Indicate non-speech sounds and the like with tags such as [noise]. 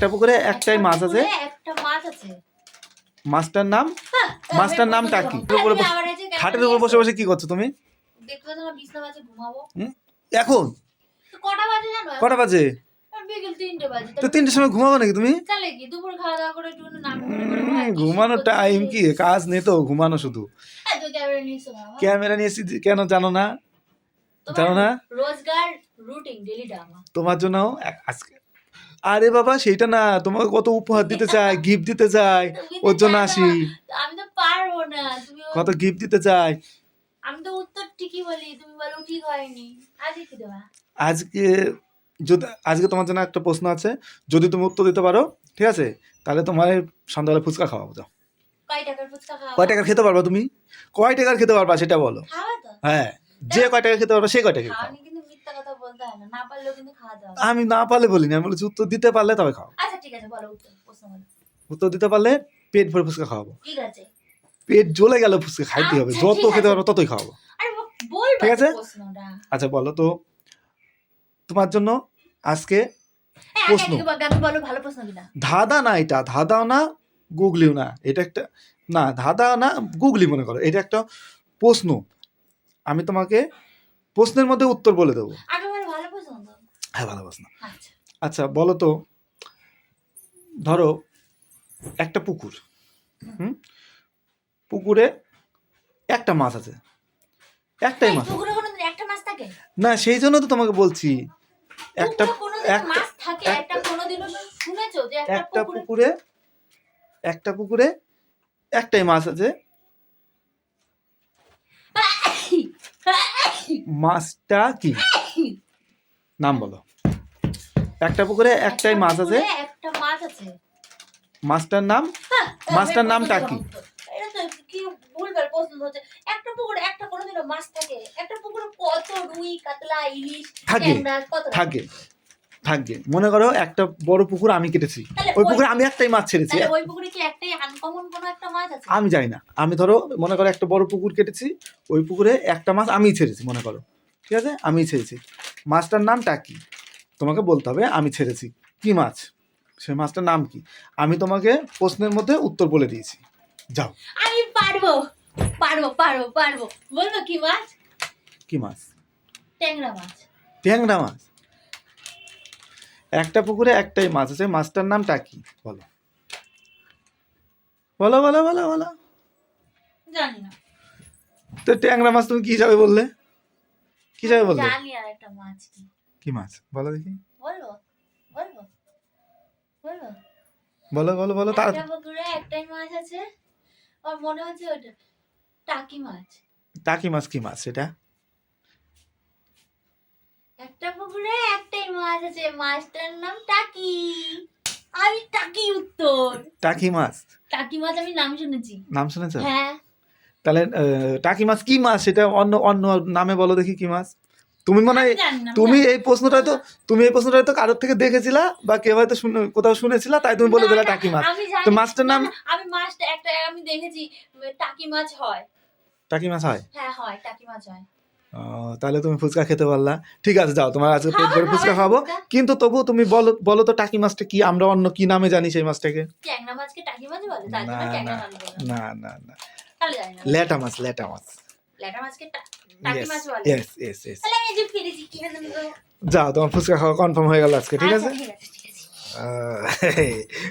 একটা পুকুরে একটাই মাছ আছে। একটা মাছ আছে। মাছটার নাম? হ্যাঁ, মাছটার আমি নামটা কি? উপরে বসে- আবার খাটের উপর বসে বসে কি করছ তুমি? এখন? কটা বাজে তো তিনটের সময় ঘুমাবো নাকি তুমি? নাম ঘুমানোর টাইম কি? কাজ নেই তো ঘুমানো শুধু। ক্যামেরা বাবা। ক্যামেরা নিয়ে এসেছি কেন জানো না? জানো না? রোজগার রুটিন ডেলি ড্রামা তোমার জন্য আজকে আরে বাবা সেইটা না তোমাকে কত উপহার দিতে চাই গিফট দিতে চাই ওর জন্য আসি। আমি তো পারব না তুমি কত গিফট দিতে চাই আমি তো উত্তর ঠিকই বলি তুমি বলো ঠিক হয়নি। আজকে কি দেবা? আজকে যদি আজকে তোমার জন্য একটা প্রশ্ন আছে যদি তুমি উত্তর দিতে পারো ঠিক আছে? তাহলে তোমার সন্ধ্যাবেলা ফুচকা খাওয়াবো যাও। কয় টাকার ফুচকা খাওয়া কয় টাকার খেতে পারবা তুমি? কয় টাকার খেতে পারবা সেটা বলো। হ্যাঁ যে কয় টাকা খেতে পারবা সে কয় টাকা খাও খাওয়ানি কিন্তু মিথ্যা কথা বলতে না না পারলেও কিন্তু খাওয়া দাওয়া আমি না পারলে বলিনি আমি বলেছি উত্তর দিতে পারলে তবে খাও। আচ্ছা ঠিক আছে বলো উত্তর প্রশ্ন বলো। উত্তর দিতে পারলে পেট ভরে ফুচকা খাওয়াবো। ঠিক আছে। পেট জ্বলে গেল ফুচকা খাইতে হবে আচ্ছা, যত খেতে। পারব ততই খাওয়াবো। ঠিক আছে? আচ্ছা বলো তো। তোমার জন্য আজকে প্রশ্ন। ধাঁধা না এটা ধাঁধাও না গুগলিও না। এটা একটা না ধাঁধা না গুগলি মনে করো। এটা একটা প্রশ্ন। আমি তোমাকে প্রশ্নের মধ্যে উত্তর বলে দেবো আগে বলো ভালো প্রশ্ন তো হ্যাঁ ভালো প্রশ্ন আচ্ছা। আচ্ছা বলো তো ধরো একটা পুকুর হুম? পুকুরে একটা মাছ আছে। একটাই মাছ একটা মাছ থাকে? না সেই জন্য তো তোমাকে বলছি একটা একটা মাছ থাকে একটা- একটা কোনোদিনও শুনেছো যে একটা একটা পুকুরে পুকুরে একটা পুকুরে একটাই মাছ আছে। মাছটা কি? নাম বলো। একটা পুকুরে একটাই মাছ আছে। একটা মাছ আছে। মাছটার নাম? হ্যাঁ, মাছটার আমি নামটা কি? থাকে? থাকে থাকে? মনে করো একটা বড় পুকুর আমি কেটেছি। ওই ওই- পুকুরে আমি একটাই মাছ ছেড়েছি। ওই পুকুরে কি একটাই আনকমন কোনো একটা মাছ আছে? আমি জানি না। আমি ধরো মনে করো একটা বড় পুকুর কেটেছি। ওই পুকুরে একটা মাছ আমিই ছেড়েছি মনে করো। ঠিক আছে? আমিই ছেড়েছি। মাছটার নামটা কি? তোমাকে বলতে হবে আমি ছেড়েছি। কি মাছ? সেই মাছটার নাম কি? আমি তোমাকে প্রশ্নের মধ্যে উত্তর বলে দিয়েছি। যাও। আমি পারব পারব পারব পারব। বলব কি মাছ? কি মাছ? ট্যাংরা মাছ। ট্যাংরা মাছ। একটা পুকুরে একটাই মাছ আছে মাছটার নামটা কি? বলো। বলো বলো বলো বলো। জানি না। তো ট্যাংরা মাছ তুমি কি হিসাবে বললে? কি হিসাবে বললে জানি আর একটা মাছ কি? কি মাছ? বলো দেখি। বলব বলব বলব। বলো বলো বলো তার একটা পুকুরে একটাই মাছ আছে আর মনে হচ্ছে ওটা টাকি মাছ। টাকি মাছ কি মাছ সেটা একটা পুকুরে একটাই মাছ আছে মাছটার নাম টাকি। আমি টাকি উত্তর। টাকি মাছ। টাকি মাছ আমি নাম শুনেছি। নাম শুনেছ? হ্যাঁ। তাহলে টাকি মাছ? কি মাছ? সেটা অন্য অন্য নামে বলো দেখি কি মাছ। তুমি মনে হয় তুমি এই প্রশ্নটা তো তুমি এই প্রশ্নটা তো কারোর থেকে দেখেছিলা বা কেউ হয়তো শুনে কোথাও শুনেছিলা তাই তুমি বলে দিলা টাকি মাছ। তো মাছটার নাম আমি মাছটা একটা আমি দেখেছি টাকি মাছ হয়। টাকি মাছ হয়? হ্যাঁ হয় টাকি মাছ হয়। তাহলে তুমি ফুচকা খেতে পারলা। ঠিক আছে যাও তোমার আজকে পেট ভরে ফুচকা খাব, কিন্তু তবু তুমি বলো বলো তো টাকি মাছটা কি? আমরা অন্য কি নামে জানি সেই মাছটাকে? না না না না। লেটা মাছ লেটা মাছ ল্যাটা মাছকে টাকি মাছ বলে? ইয়েস ইয়েস ইয়েস তাহলে আমি যে ফিরেছি কি না যাও তোমার ফুচকা খাওয়া কনফার্ম হয়ে গেল আজকে ঠিক আচ্ছা, আছে? [laughs]